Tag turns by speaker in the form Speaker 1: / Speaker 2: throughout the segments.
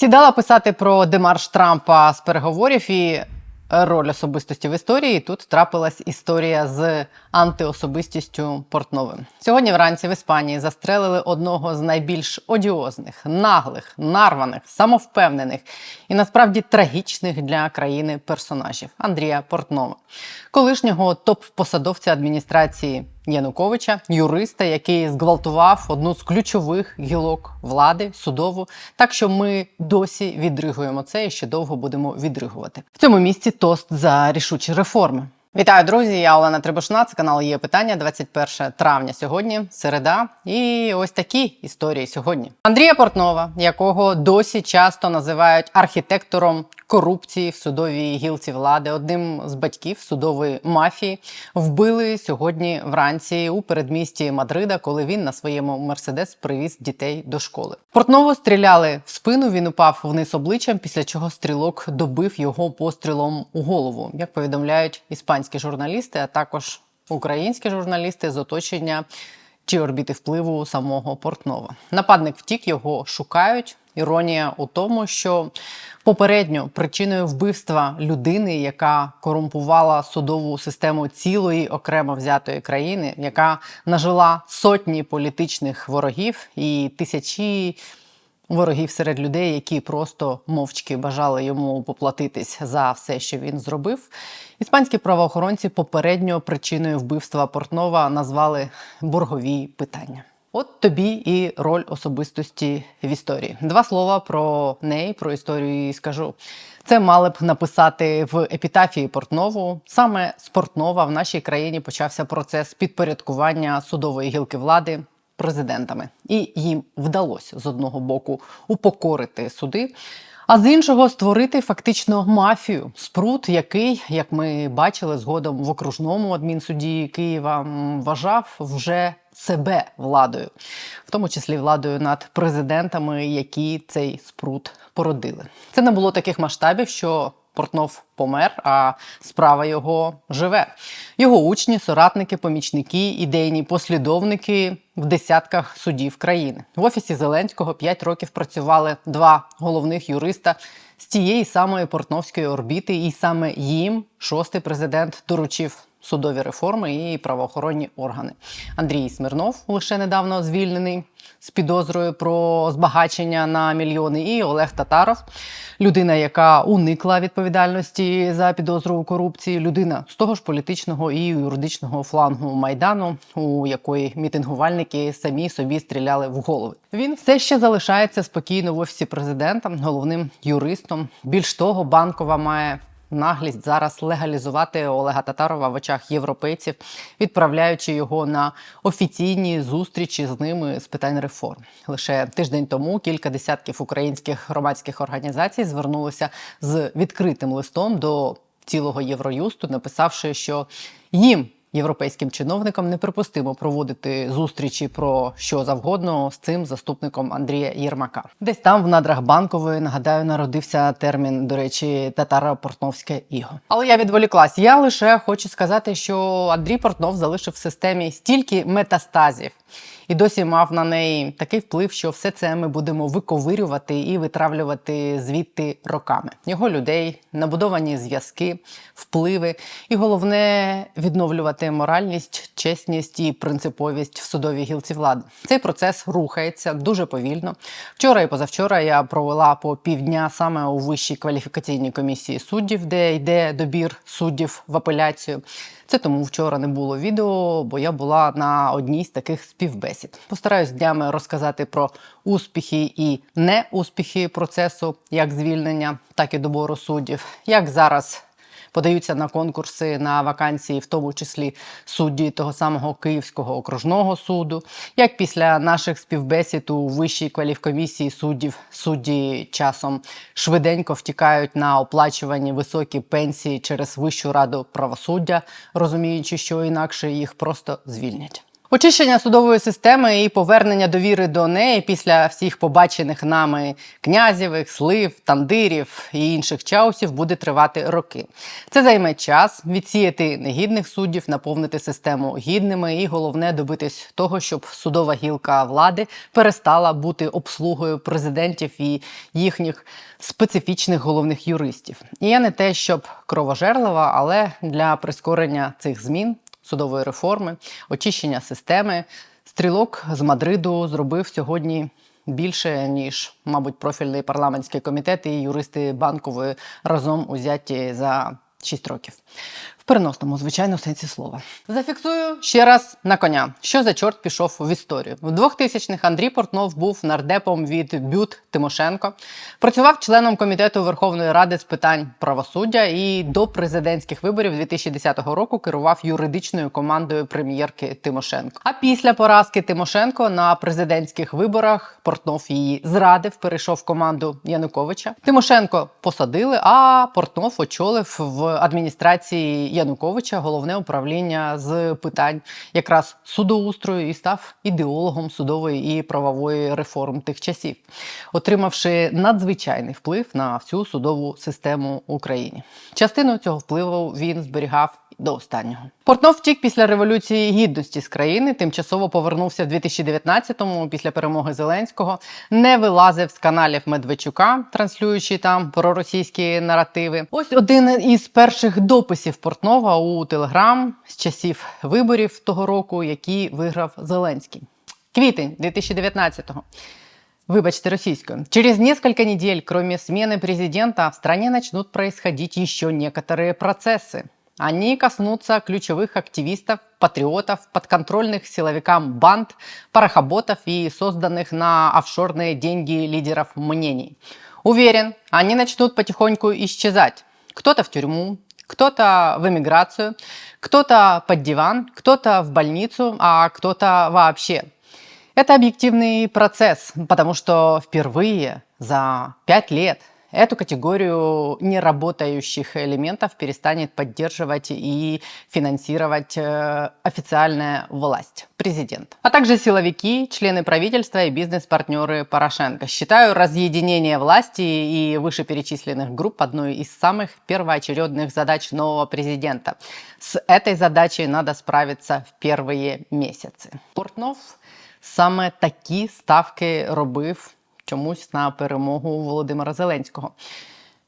Speaker 1: Сідала писати про демарш Трампа з переговорів і роль особистості в історії. Тут трапилась історія з антиособистістю Портновим. Сьогодні вранці в Іспанії застрелили одного з найбільш одіозних, наглих, нарваних, самовпевнених і насправді трагічних для країни персонажів Андрія Портнова, колишнього топ-посадовця адміністрації Януковича, юриста, який зґвалтував одну з ключових гілок влади судову. Так що ми досі відригуємо це і ще довго будемо відригувати. В цьому місці тост за рішучі реформи. Вітаю, друзі! Я Олена Трибушна. Це канал є питання. 21 травня сьогодні, середа. І ось такі історії сьогодні. Андрія Портнова, якого досі часто називають архітектором корупції в судовій гілці влади, одним з батьків судової мафії, вбили сьогодні вранці у передмісті Мадрида, коли він на своєму мерседес привіз дітей до школи. Портнову стріляли в спину. Він упав вниз обличчям, після чого стрілок добив його пострілом у голову, як повідомляють іспанські журналісти, а також українські журналісти з оточення чи орбіти впливу самого Портнова. Нападник втік, його шукають. Іронія у тому, що попередньо причиною вбивства людини, яка корумпувала судову систему цілої окремо взятої країни, яка нажила сотні політичних ворогів і тисячі ворогів серед людей, які просто мовчки бажали йому поплатитись за все, що він зробив. Іспанські правоохоронці попередньо причиною вбивства Портнова назвали боргові питання. От тобі і роль особистості в історії. Два слова про неї, про історію її скажу. Це мали б написати в епітафії Портнову. Саме з Портнова в нашій країні почався процес підпорядкування судової гілки влади президентами, і їм вдалося з одного боку упокорити суди. А з іншого створити фактично мафію, спрут, який, як ми бачили згодом в окружному адмінсуді Києва, вважав вже себе владою, в тому числі владою над президентами, які цей спрут породили. Це не було таких масштабів, що Портнов помер, а справа його живе. Його учні, соратники, помічники, ідейні послідовники в десятках судів країни. В офісі Зеленського 5 років працювали два головних юриста з тієї самої портновської орбіти, і саме їм шостий президент доручив судові реформи і правоохоронні органи. Андрій Смирнов лише недавно звільнений з підозрою про збагачення на мільйони, і Олег Татаров, людина, яка уникла відповідальності за підозру у корупції, людина з того ж політичного і юридичного флангу майдану, у якої мітингувальники самі собі стріляли в голови. Він все ще залишається спокійно в офісі президента, головним юристом. Більш того, банкова має наглість зараз легалізувати Олега Татарова в очах європейців, відправляючи його на офіційні зустрічі з ними з питань реформ. Лише тиждень тому кілька десятків українських громадських організацій звернулися з відкритим листом до цілого Євроюсту, написавши, що їм. Європейським чиновникам неприпустимо проводити зустрічі про що завгодно з цим заступником Андрія Єрмака. Десь там в надрах банкової нагадаю, народився термін, до речі, татаро-портновське іго. Але я відволіклась. Я лише хочу сказати, що Андрій Портнов залишив в системі стільки метастазів. І досі мав на неї такий вплив, що все це ми будемо виковирювати і витравлювати звідти роками. Його людей, набудовані зв'язки, впливи, і головне відновлювати моральність, чесність і принциповість в судовій гілці влади. Цей процес рухається дуже повільно. Вчора і позавчора я провела по півдня саме у вищій кваліфікаційній комісії суддів, де йде добір суддів в апеляцію. Це тому вчора не було відео, бо я була на одній з таких співбесід. Постараюсь днями розказати про успіхи і неуспіхи процесу, як звільнення, так і добору суддів, як зараз. Подаються на конкурси на вакансії, в тому числі судді того самого Київського окружного суду. Як після наших співбесід у вищій кваліфкомісії суддів судді часом швиденько втікають на оплачувані високі пенсії через Вищу раду правосуддя, розуміючи, що інакше їх просто звільнять. Очищення судової системи і повернення довіри до неї після всіх побачених нами князєвих, слив, тандирів і інших чаусів буде тривати роки. Це займе час відсіяти негідних суддів, наповнити систему гідними, і головне добитись того, щоб судова гілка влади перестала бути обслугою президентів і їхніх специфічних головних юристів. І я не те, щоб кровожерлива, але для прискорення цих змін судової реформи, очищення системи. Стрілок з Мадриду зробив сьогодні більше, ніж, мабуть, профільний парламентський комітет і юристи банкової разом узяті за 6 років. Переносному, звичайно, сенсі слова. Зафіксую ще раз на коня, що за чорт пішов в історію. В 2000-х Андрій Портнов був нардепом від Бют Тимошенко, працював членом комітету Верховної Ради з питань правосуддя і до президентських виборів 2010 року керував юридичною командою прем'єрки Тимошенко. А після поразки Тимошенко на президентських виборах Портнов її зрадив, перейшов в команду Януковича. Тимошенко посадили, а Портнов очолив в адміністрації Януковича головне управління з питань якраз судоустрою і став ідеологом судової і правової реформ тих часів, отримавши надзвичайний вплив на всю судову систему України. Частину цього впливу він зберігав до останнього. Портнов втік після революції гідності з країни. Тимчасово повернувся в 2019-му після перемоги Зеленського. Не вилазив з каналів Медведчука, транслюючи там проросійські наративи. Ось один із перших дописів Портнова у Телеграм з часів виборів того року, які виграв Зеленський. Квітень 2019-го. Выбачьте российскую. Через несколько недель, кроме смены президента, в стране начнут происходить еще некоторые процессы. Они коснутся ключевых активистов, патриотов, подконтрольных силовикам банд, парохоботов и созданных на офшорные деньги лидеров мнений. Уверен, они начнут потихоньку исчезать. Кто-то в тюрьму, кто-то в эмиграцию, кто-то под диван, кто-то в больницу, а кто-то вообще. Это объективный процесс, потому что впервые за пять лет эту категорию неработающих элементов перестанет поддерживать и финансировать э, официальная власть, президент. А также силовики, члены правительства и бизнес-партнеры Порошенко. Считаю разъединение власти и вышеперечисленных групп одной из самых первоочередных задач нового президента. С этой задачей надо справиться в первые месяцы. Портнов саме такі ставки робив чомусь на перемогу Володимира Зеленського.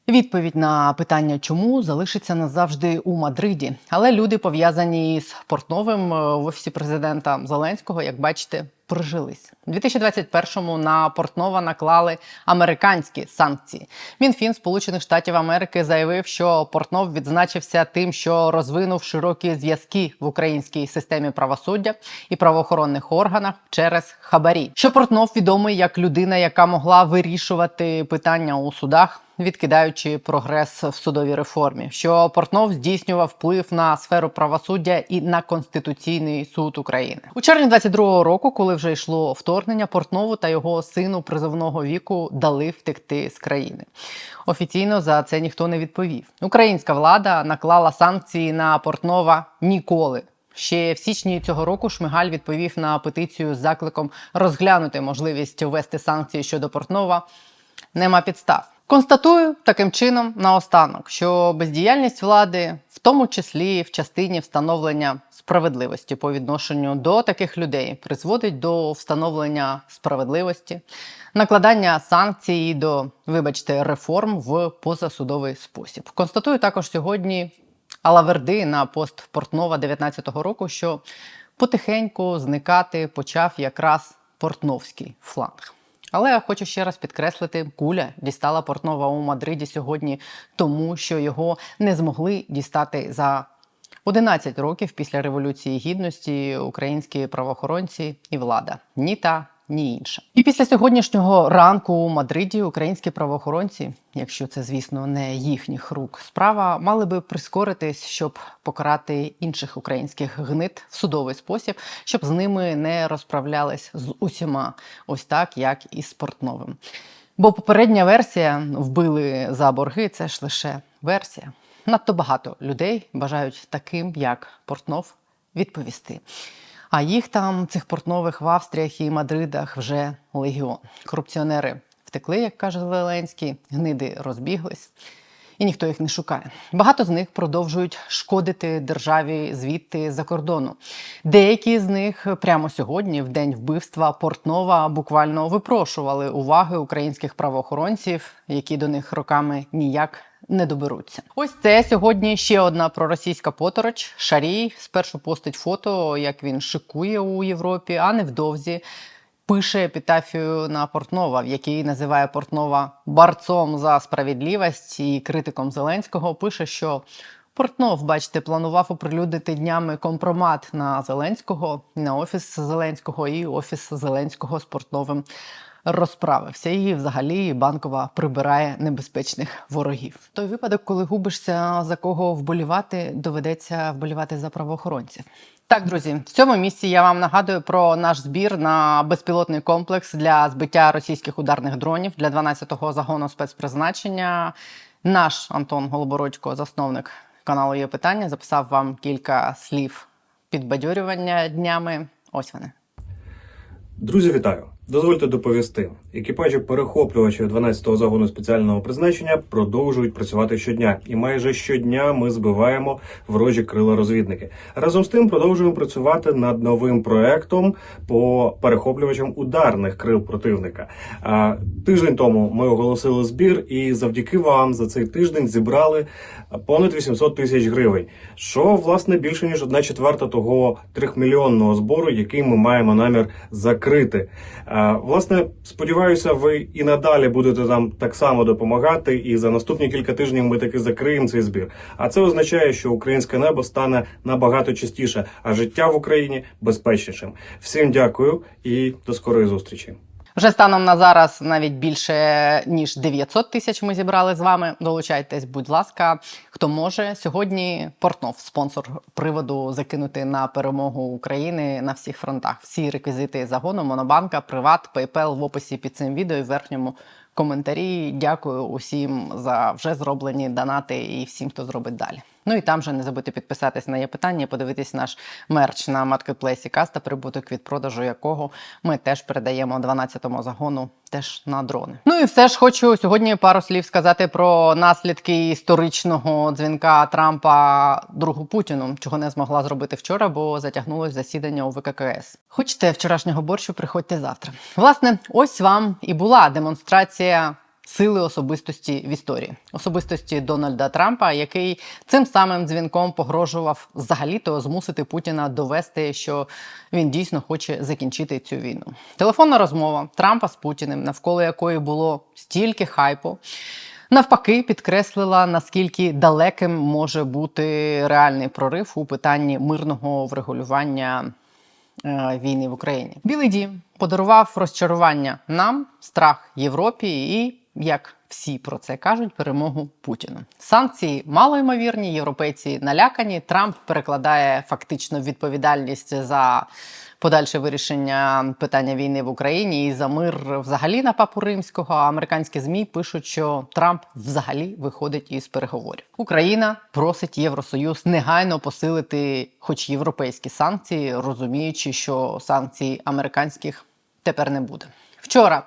Speaker 1: Відповідь на питання, чому залишиться назавжди у Мадриді. Але люди пов'язані з Портновим е, в офісі президента Зеленського, як бачите, прижились. У 2021-му на Портнова наклали американські санкції. Мінфін Сполучених Штатів Америки заявив, що Портнов відзначився тим, що розвинув широкі зв'язки в українській системі правосуддя і правоохоронних органах через хабарі. Що Портнов відомий як людина, яка могла вирішувати питання у судах відкидаючи прогрес в судовій реформі, що Портнов здійснював вплив на сферу правосуддя і на конституційний суд України у червні 22-го року, коли вже йшло вторгнення, Портнову та його сину призовного віку дали втекти з країни. Офіційно за це ніхто не відповів. Українська влада наклала санкції на Портнова ніколи. Ще в січні цього року Шмигаль відповів на петицію з закликом розглянути можливість ввести санкції щодо Портнова. Нема підстав. Констатую таким чином наостанок, що бездіяльність влади, в тому числі в частині встановлення справедливості по відношенню до таких людей, призводить до встановлення справедливості, накладання санкцій до, вибачте, реформ в позасудовий спосіб. Констатую також сьогодні Алаверди на пост Портнова 19-го року, що потихеньку зникати почав якраз портновський фланг. Але я хочу ще раз підкреслити, куля дістала Портнова у Мадриді сьогодні, тому що його не змогли дістати за 11 років після революції гідності українські правоохоронці і влада. Ні та ні інша. І після сьогоднішнього ранку у Мадриді українські правоохоронці, якщо це, звісно, не їхніх рук справа, мали би прискоритись, щоб покарати інших українських гнит в судовий спосіб, щоб з ними не розправлялись з усіма, ось так, як і з Портновим. Бо попередня версія вбили за борги це ж лише версія. Надто багато людей бажають таким, як Портнов, відповісти. А їх там, цих портнових в Австріях і Мадридах, вже легіон. Корупціонери втекли, як каже Зеленський, гниди розбіглись. І ніхто їх не шукає. Багато з них продовжують шкодити державі звідти за кордону. Деякі з них прямо сьогодні, в день вбивства Портнова, буквально випрошували уваги українських правоохоронців, які до них роками ніяк не доберуться. Ось це сьогодні ще одна проросійська потороч. Шарій спершу постить фото, як він шикує у Європі, а невдовзі пише епітафію на Портнова, в якій називає Портнова борцом за справедливість і критиком Зеленського. Пише, що Портнов, бачите, планував оприлюднити днями компромат на Зеленського, на офіс Зеленського і офіс Зеленського з Портновим розправився. І взагалі банкова прибирає небезпечних ворогів. Той випадок, коли губишся за кого вболівати, доведеться вболівати за правоохоронців. Так, друзі, в цьому місці я вам нагадую про наш збір на безпілотний комплекс для збиття російських ударних дронів для 12-го загону спецпризначення. Наш Антон Голобородько, засновник каналу є питання, записав вам кілька слів підбадьорювання днями. Ось вони.
Speaker 2: Друзі, вітаю! Дозвольте доповісти. Екіпажі перехоплювачів 12-го загону спеціального призначення продовжують працювати щодня, і майже щодня ми збиваємо ворожі крила розвідники. Разом з тим продовжуємо працювати над новим проектом по перехоплювачам ударних крил противника. Тиждень тому ми оголосили збір, і завдяки вам за цей тиждень зібрали понад 800 тисяч гривень, що власне більше ніж одна четверта того трьохмільйонного збору, який ми маємо намір закрити. Власне, сподіваюся, ви і надалі будете нам так само допомагати. І за наступні кілька тижнів ми таки закриємо цей збір. А це означає, що українське небо стане набагато чистіше, а життя в Україні безпечнішим. Всім дякую і до скорої зустрічі.
Speaker 1: Вже станом на зараз навіть більше ніж 900 тисяч ми зібрали з вами. Долучайтесь, будь ласка, хто може сьогодні. Портнов, спонсор приводу закинути на перемогу України на всіх фронтах. Всі реквізити загону, Монобанка, Приват, PayPal в описі під цим відео і в верхньому коментарі. Дякую усім за вже зроблені донати і всім, хто зробить далі. Ну і там же не забудьте підписатись на є питання, подивитись наш мерч на маркетплейсі Каста, прибуток від продажу якого ми теж передаємо 12-му загону теж на дрони. Ну і все ж хочу сьогодні пару слів сказати про наслідки історичного дзвінка Трампа другу Путіну, чого не змогла зробити вчора, бо затягнулось засідання у ВККС. Хочете вчорашнього борщу, приходьте завтра. Власне, ось вам і була демонстрація сили особистості в історії, особистості Дональда Трампа, який цим самим дзвінком погрожував взагалі-то змусити Путіна довести, що він дійсно хоче закінчити цю війну. Телефонна розмова Трампа з Путіним, навколо якої було стільки хайпу. Навпаки, підкреслила наскільки далеким може бути реальний прорив у питанні мирного врегулювання е, війни в Україні. Білий дім подарував розчарування нам, страх Європі і як всі про це кажуть, перемогу Путіну. Санкції малоймовірні, європейці налякані. Трамп перекладає фактично відповідальність за подальше вирішення питання війни в Україні і за мир взагалі на папу римського. А американські змі пишуть, що Трамп взагалі виходить із переговорів. Україна просить Євросоюз негайно посилити, хоч європейські санкції, розуміючи, що санкцій американських тепер не буде. Вчора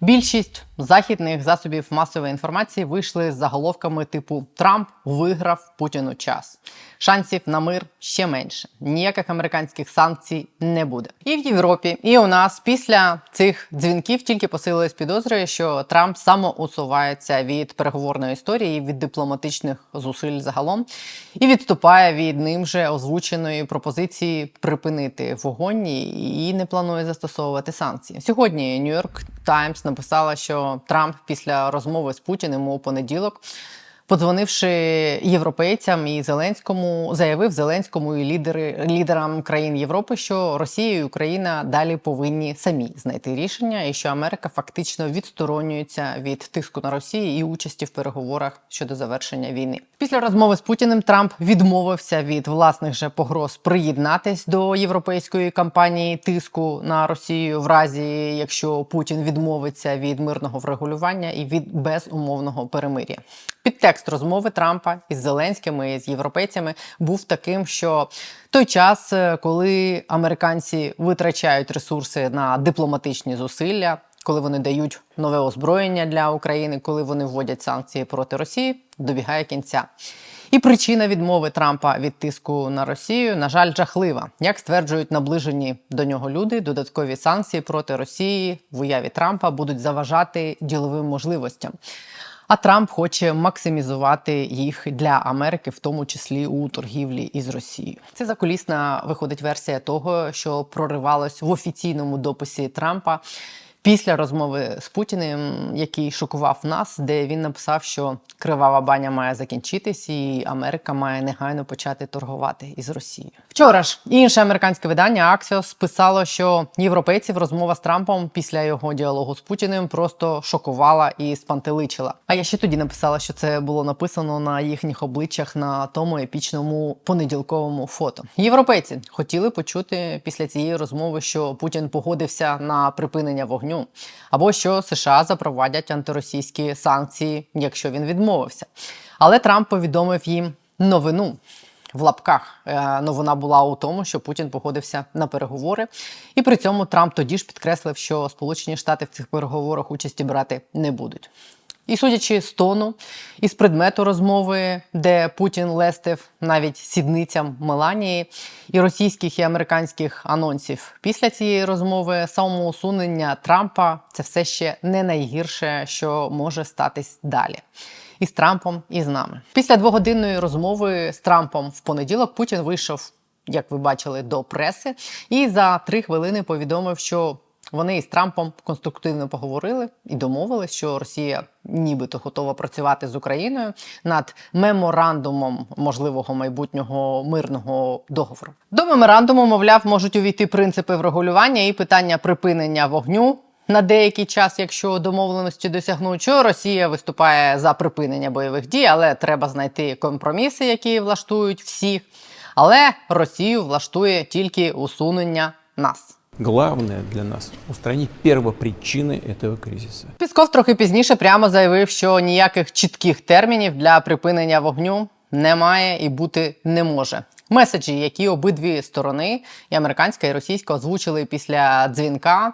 Speaker 1: більшість західних засобів масової інформації вийшли з заголовками типу Трамп виграв Путіну час. Шансів на мир ще менше. Ніяких американських санкцій не буде. І в Європі, і у нас після цих дзвінків тільки посилились підозри, що Трамп самоусувається від переговорної історії, від дипломатичних зусиль загалом, і відступає від ним же озвученої пропозиції припинити вогонь і не планує застосовувати санкції. Сьогодні Нью-Йорк Таймс написала, що Трамп після розмови з Путіним у понеділок. Подзвонивши європейцям і Зеленському, заявив Зеленському і лідери лідерам країн Європи, що Росія і Україна далі повинні самі знайти рішення, і що Америка фактично відсторонюється від тиску на Росію і участі в переговорах щодо завершення війни. Після розмови з Путіним Трамп відмовився від власних же погроз приєднатись до європейської кампанії тиску на Росію, в разі якщо Путін відмовиться від мирного врегулювання і від безумовного перемир'я. Підтекст розмови Трампа із Зеленським і з європейцями був таким, що той час, е, коли американці витрачають ресурси на дипломатичні зусилля, коли вони дають нове озброєння для України, коли вони вводять санкції проти Росії, добігає кінця. І причина відмови Трампа від тиску на Росію, на жаль, жахлива. Як стверджують наближені до нього люди, додаткові санкції проти Росії в уяві Трампа будуть заважати діловим можливостям. А Трамп хоче максимізувати їх для Америки, в тому числі у торгівлі із Росією. Це закулісна виходить версія того, що проривалось в офіційному дописі Трампа після розмови з Путіним, який шокував нас, де він написав, що кривава баня має закінчитись, і Америка має негайно почати торгувати із Росією. Вчора ж інше американське видання Axios писало, що європейців розмова з Трампом після його діалогу з Путіним просто шокувала і спантеличила. А я ще тоді написала, що це було написано на їхніх обличчях на тому епічному понеділковому фото. Європейці хотіли почути після цієї розмови, що Путін погодився на припинення вогню, або що США запровадять антиросійські санкції, якщо він відмовився. Але Трамп повідомив їм новину. В лапках Е, новина була у тому, що Путін погодився на переговори, і при цьому Трамп тоді ж підкреслив, що Сполучені Штати в цих переговорах участі брати не будуть. І судячи з тону із предмету розмови, де Путін лестив навіть сідницям Меланії і російських і американських анонсів після цієї розмови, самоусунення Трампа це все ще не найгірше, що може статись далі. І з Трампом, і з нами. Після двогодинної розмови з Трампом в понеділок Путін вийшов, як ви бачили, до преси, і за три хвилини повідомив, що вони із Трампом конструктивно поговорили і домовились, що Росія нібито готова працювати з Україною над меморандумом можливого майбутнього мирного договору. До меморандуму, мовляв, можуть увійти принципи врегулювання і питання припинення вогню. На деякий час, якщо домовленості досягнуть, що Росія виступає за припинення бойових дій, але треба знайти компроміси, які влаштують всіх. Але Росію влаштує тільки усунення нас.
Speaker 3: Главное для нас устранить первопричини этого кризиса.
Speaker 1: Пісков трохи пізніше прямо заявив, що ніяких чітких термінів для припинення вогню немає і бути не може. Меседжі, які обидві сторони, і американська і російська, озвучили після дзвінка.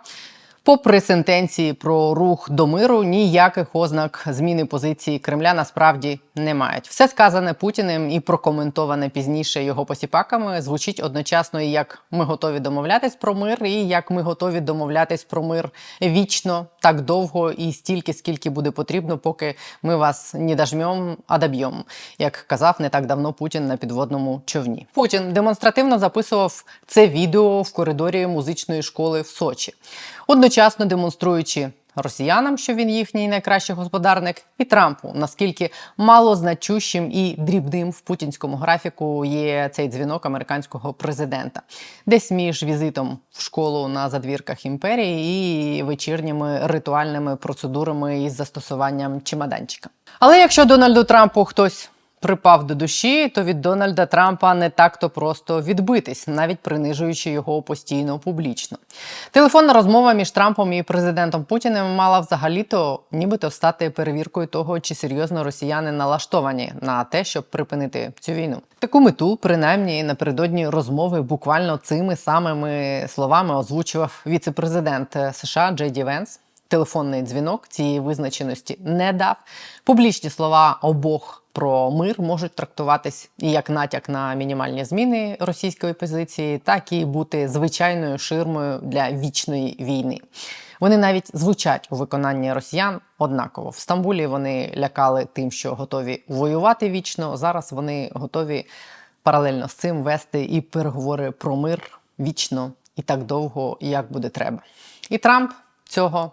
Speaker 1: Попри сентенції про рух до миру, ніяких ознак зміни позиції Кремля насправді не мають. Все сказане Путіним і прокоментоване пізніше його посіпаками звучить одночасно і як ми готові домовлятись про мир, і як ми готові домовлятись про мир вічно, так довго і стільки, скільки буде потрібно, поки ми вас не дожмем, а доб'ємо, як казав не так давно Путін на підводному човні. Путін демонстративно записував це відео в коридорі музичної школи в Сочі одночасно демонструючи росіянам, що він їхній найкращий господарник, і Трампу, наскільки малозначущим і дрібним в путінському графіку є цей дзвінок американського президента, десь між візитом в школу на задвірках імперії і вечірніми ритуальними процедурами із застосуванням чемоданчика. Але якщо Дональду Трампу хтось припав до душі, то від Дональда Трампа не так-то просто відбитись, навіть принижуючи його постійно публічно. Телефонна розмова між Трампом і президентом Путіним мала взагалі-то нібито стати перевіркою того, чи серйозно росіяни налаштовані на те, щоб припинити цю війну. Таку мету, принаймні, напередодні розмови буквально цими самими словами озвучував віце-президент США Джей Ді Венс. Телефонний дзвінок цієї визначеності не дав. Публічні слова обох про мир можуть трактуватись і як натяк на мінімальні зміни російської позиції, так і бути звичайною ширмою для вічної війни. Вони навіть звучать у виконанні росіян однаково. В Стамбулі вони лякали тим, що готові воювати вічно. Зараз вони готові паралельно з цим вести і переговори про мир вічно і так довго, як буде треба. І Трамп цього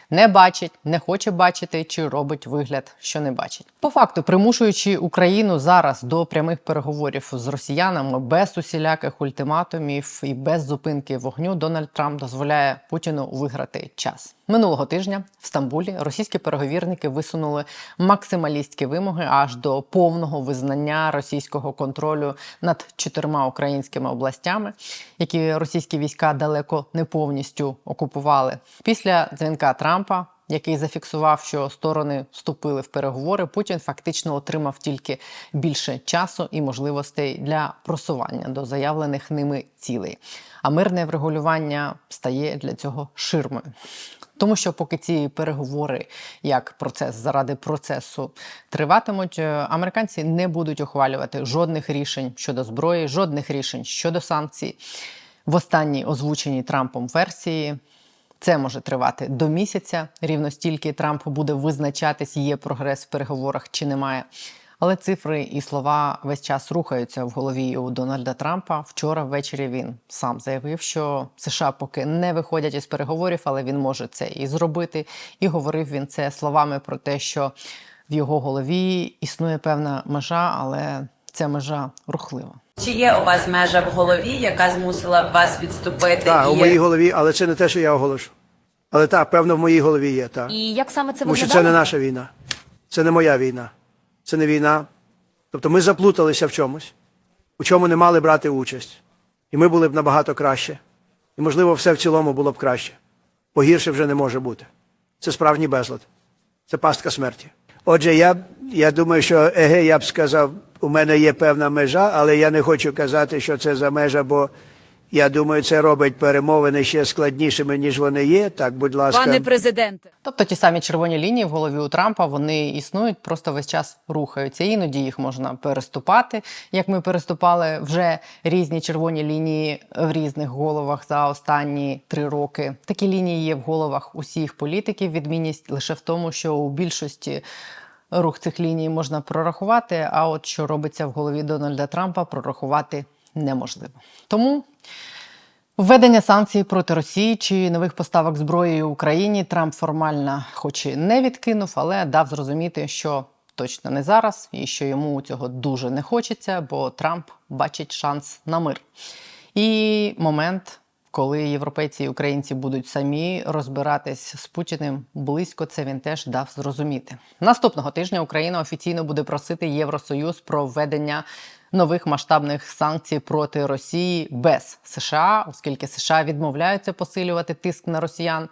Speaker 1: не бачить, не хоче бачити чи робить вигляд, що не бачить. По факту, примушуючи Україну зараз до прямих переговорів з росіянами без усіляких ультиматумів і без зупинки вогню, Дональд Трамп дозволяє Путіну виграти час. Минулого тижня в Стамбулі російські переговірники висунули максималістські вимоги аж до повного визнання російського контролю над чотирма українськими областями, які російські війська далеко не повністю окупували. Після дзвінка Трампа. Який зафіксував, що сторони вступили в переговори, Путін фактично отримав тільки більше часу і можливостей для просування до заявлених ними цілей. А мирне врегулювання стає для цього ширмою. Тому що поки ці переговори як процес заради процесу триватимуть, е, американці не будуть ухвалювати жодних рішень щодо зброї, жодних рішень щодо санкцій. В останній озвученій Трампом версії це може тривати до місяця. Рівно стільки Трамп буде визначатись, є прогрес в переговорах чи немає. Але цифри і слова весь час рухаються в голові у Дональда Трампа. Вчора ввечері він сам заявив, що США поки не виходять із переговорів, але він може це і зробити. І говорив він це словами про те, що в його голові існує певна межа, але ця межа рухлива.
Speaker 4: Чи є у вас межа в голові, яка змусила вас відступити?
Speaker 5: Так, у
Speaker 4: І-
Speaker 5: моїй голові, але це не те, що я оголошу. Але так, певно, в моїй голові є, так.
Speaker 6: І як саме це
Speaker 5: Тому що це не наша війна. Це не моя війна. Це не війна. Тобто ми заплуталися в чомусь, у чому не мали брати участь. І ми були б набагато краще. І, можливо, все в цілому було б краще. Погірше вже не може бути. Це справжній безлад. Це пастка смерті. Отже, я, я думаю, що еге, я б сказав, у мене є певна межа, але я не хочу казати, що це за межа, бо я думаю, це робить перемовини ще складнішими, ніж вони є. Так, будь ласка.
Speaker 6: Пане президенте,
Speaker 1: Тобто ті самі червоні лінії в голові у Трампа вони існують, просто весь час рухаються. Іноді їх можна переступати, як ми переступали вже різні червоні лінії в різних головах за останні три роки. Такі лінії є в головах усіх політиків. Відмінність лише в тому, що у більшості рух цих ліній можна прорахувати. А от що робиться в голові Дональда Трампа, прорахувати неможливо. Тому. Введення санкцій проти Росії чи нових поставок зброї Україні Трамп формально, хоч і не відкинув, але дав зрозуміти, що точно не зараз, і що йому цього дуже не хочеться, бо Трамп бачить шанс на мир. І момент, коли європейці і українці будуть самі розбиратись з Путіним близько, це він теж дав зрозуміти. Наступного тижня Україна офіційно буде просити Євросоюз про введення нових масштабних санкцій проти Росії без США, оскільки США відмовляються посилювати тиск на росіян.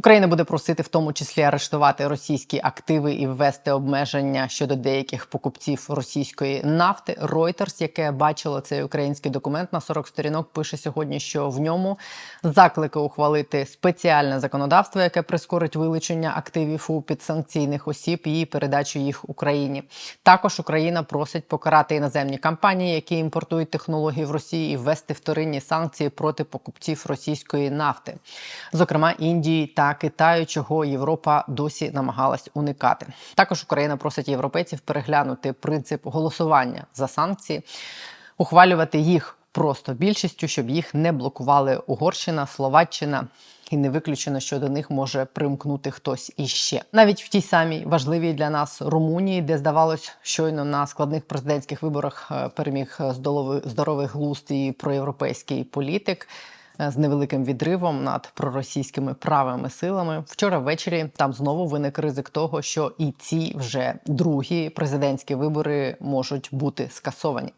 Speaker 1: Україна буде просити в тому числі арештувати російські активи і ввести обмеження щодо деяких покупців російської нафти. Reuters, яке бачило цей український документ на 40 сторінок, пише сьогодні, що в ньому заклики ухвалити спеціальне законодавство, яке прискорить вилучення активів у підсанкційних осіб і передачу їх Україні. Також Україна просить покарати іноземні компанії, які імпортують технології в Росії, і ввести вторинні санкції проти покупців російської нафти, зокрема Індії та Китаю, чого Європа досі намагалась уникати. Також Україна просить європейців переглянути принцип голосування за санкції, ухвалювати їх просто більшістю, щоб їх не блокували Угорщина, Словаччина. І не виключено, що до них може примкнути хтось іще. Навіть в тій самій важливій для нас Румунії, де здавалось, щойно на складних президентських виборах е, переміг здоровий, здоровий глузд і проєвропейський політик е, з невеликим відривом над проросійськими правими силами. Вчора ввечері там знову виник ризик того, що і ці вже другі президентські вибори можуть бути скасовані.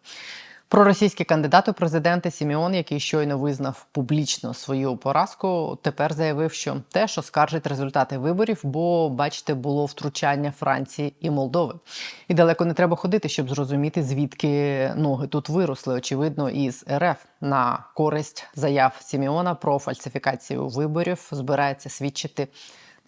Speaker 1: Проросійський кандидат у президенти Сіміон, який щойно визнав публічно свою поразку, тепер заявив, що теж оскаржить результати виборів, бо, бачите, було втручання Франції і Молдови. І далеко не треба ходити, щоб зрозуміти, звідки ноги тут виросли. Очевидно, із РФ на користь заяв Сіміона про фальсифікацію виборів збирається свідчити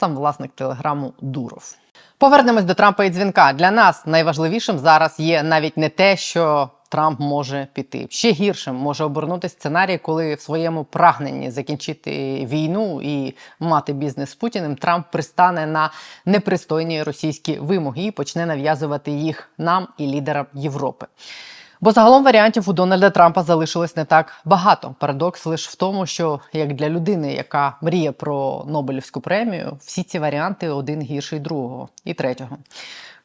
Speaker 1: сам власник телеграму Дуров. Повернемось до Трампа і дзвінка. Для нас найважливішим зараз є навіть не те, що Трамп може піти. Ще гіршим може обернути сценарій, коли в своєму прагненні закінчити війну і мати бізнес з Путіним, Трамп пристане на непристойні російські вимоги і почне нав'язувати їх нам і лідерам Європи. Бо загалом варіантів у Дональда Трампа залишилось не так багато. Парадокс лише в тому, що як для людини, яка мріє про Нобелівську премію, всі ці варіанти один гірший другого і третього.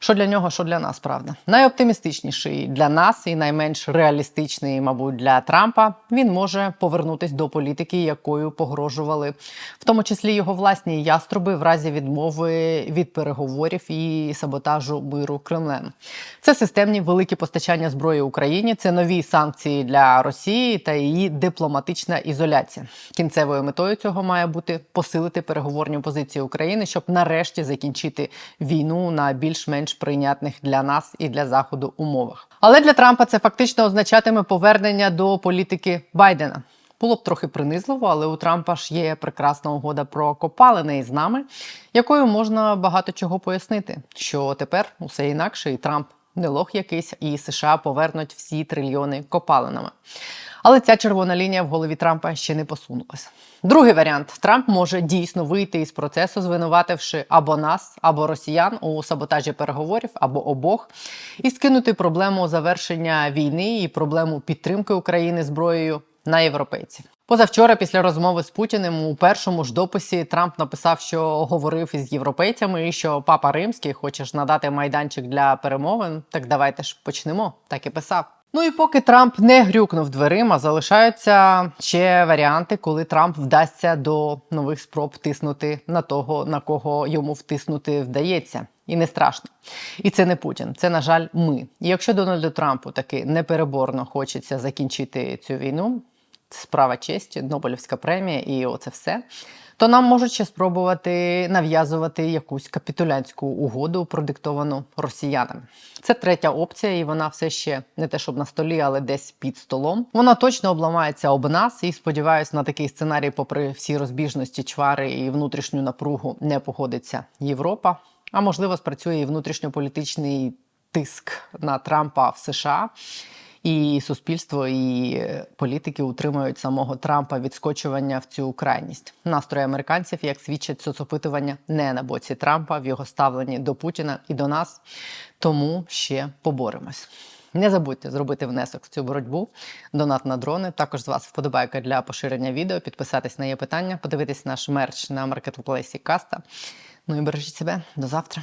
Speaker 1: Що для нього, що для нас, правда. Найоптимістичніший для нас і найменш реалістичний, мабуть, для Трампа. Він може повернутись до політики, якою погрожували, в тому числі його власні яструби в разі відмови від переговорів і саботажу миру Кремлем. Це системні великі постачання зброї Україні, це нові санкції для Росії та її дипломатична ізоляція. Кінцевою метою цього має бути посилити переговорні позиції України, щоб нарешті закінчити війну на більш-менш прийнятних для нас і для заходу умовах. Але для Трампа це фактично означатиме повернення до політики Байдена. Було б трохи принизливо, але у Трампа ж є прекрасна угода про копалини із нами, якою можна багато чого пояснити. Що тепер усе інакше, і Трамп не лох якийсь, і США повернуть всі трильйони копалинами. Але ця червона лінія в голові Трампа ще не посунулася. Другий варіант: Трамп може дійсно вийти із процесу, звинувативши або нас, або росіян у саботажі переговорів, або обох, і скинути проблему завершення війни і проблему підтримки України зброєю на європейців. Позавчора, після розмови з Путіним, у першому ж дописі Трамп написав, що говорив із європейцями, і що Папа Римський хочеш надати майданчик для перемовин. Так давайте ж почнемо. Так і писав. Ну і поки Трамп не грюкнув дверима, залишаються ще варіанти, коли Трамп вдасться до нових спроб тиснути на того, на кого йому втиснути вдається. І не страшно. І це не Путін, це, на жаль, ми. І якщо Дональду Трампу таки непереборно хочеться закінчити цю війну, справа честі, Нобелівська премія і оце все. То нам можуть ще спробувати нав'язувати якусь капітулянську угоду, продиктовану росіянами. Це третя опція, і вона все ще не те, щоб на столі, але десь під столом. Вона точно обламається об нас, і сподіваюся, на такий сценарій, попри всі розбіжності, чвари і внутрішню напругу, не погодиться Європа. А можливо, спрацює і внутрішньополітичний тиск на Трампа в США. І суспільство, і е, політики утримують самого Трампа від скочування в цю крайність. Настрої американців, як свідчать соцопитування, не на боці Трампа в його ставленні до Путіна і до нас. Тому ще поборемось. Не забудьте зробити внесок в цю боротьбу. Донат на дрони. Також з вас вподобайка для поширення відео. Підписатись на є питання, подивитись наш мерч на маркетплейсі Каста. Ну і бережіть себе до завтра.